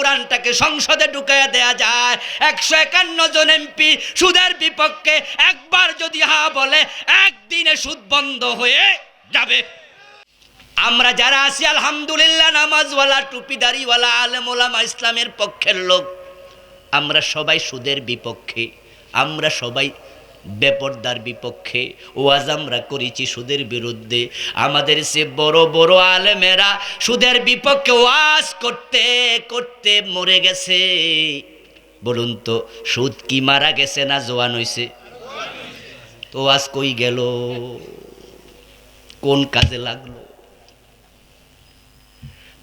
কোরআনটাকে সংসদে ঢুকাইয়া দেয়া যায়। একশো একান্ন জন এমপি সুদের বিপক্ষে একবার যদি হা বলে, একদিনে সুদ বন্ধ হয়ে যাবে। আমরা যারা আছি, আলহামদুলিল্লাহ, নামাজওয়ালা, টুপিদারিওয়ালা আলেমোলামা ইসলামের পক্ষের লোক, আমরা সবাই সুদের বিপক্ষে, আমরা সবাই বেপর্দার বিপক্ষে ওয়াজ আমরা করেছি সুদের বিরুদ্ধে। আমাদের সে বড় বড় আলেমেরা সুদের বিপক্ষে ওয়াজ করতে করতে মরে গেছে। বলুন তো, সুদ কি মারা গেছে না জোয়ান হয়েছে তো ওয়াজ কই গেল? কোন কাজে লাগল?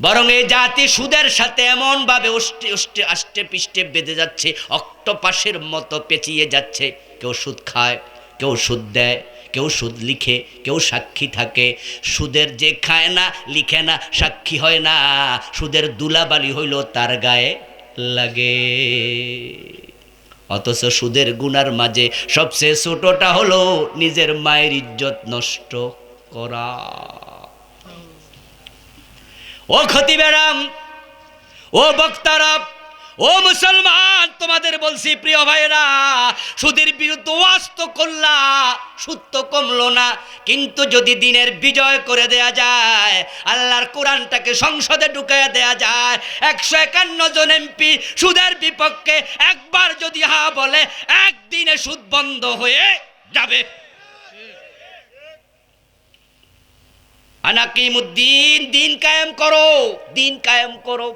বরং এই জাতি সুদের সাথে এমন ভাবে উষ্টে উষ্টে আষ্টে পিষ্টে বেঁধে যাচ্ছে, অক্টোপাসের মতো পেঁচিয়ে যাচ্ছে। কেউ সুদ খায়, কেউ সুদ দেয়, কেউ সুদ লিখে, কেউ সাক্ষী থাকে। সুদের যে খায় না, লিখে না, সাক্ষী হয় না। সুদের দুলাবালি হইল তার গায়ে লাগে। অথচ সুদের গুনার মাঝে সবচেয়ে ছোটটা হলো নিজের মায়ের ইজ্জত নষ্ট করা। ও ক্ষতি বেড়াম ও বক্তারা ও মুসলমান, তোমাদের বলছি প্রিয় ভাইরা সুদের বিরুদ্ধে ওয়াজ করলা, সুদ তো কমলো না, কিন্তু যদি দিনের বিজয় করে দেয়া যায়, আল্লাহর কোরআনটাকে সংসদে ঢুকাইয়া দেয়া যায়, একশো একান্ন জন এমপি সুদের বিপক্ষে একবার যদি হা বলে, একদিনে সুদ বন্ধ হয়ে যাবে। আনাকিমুদ্দিন দিন কায়েম করো দিন কায়েম করো।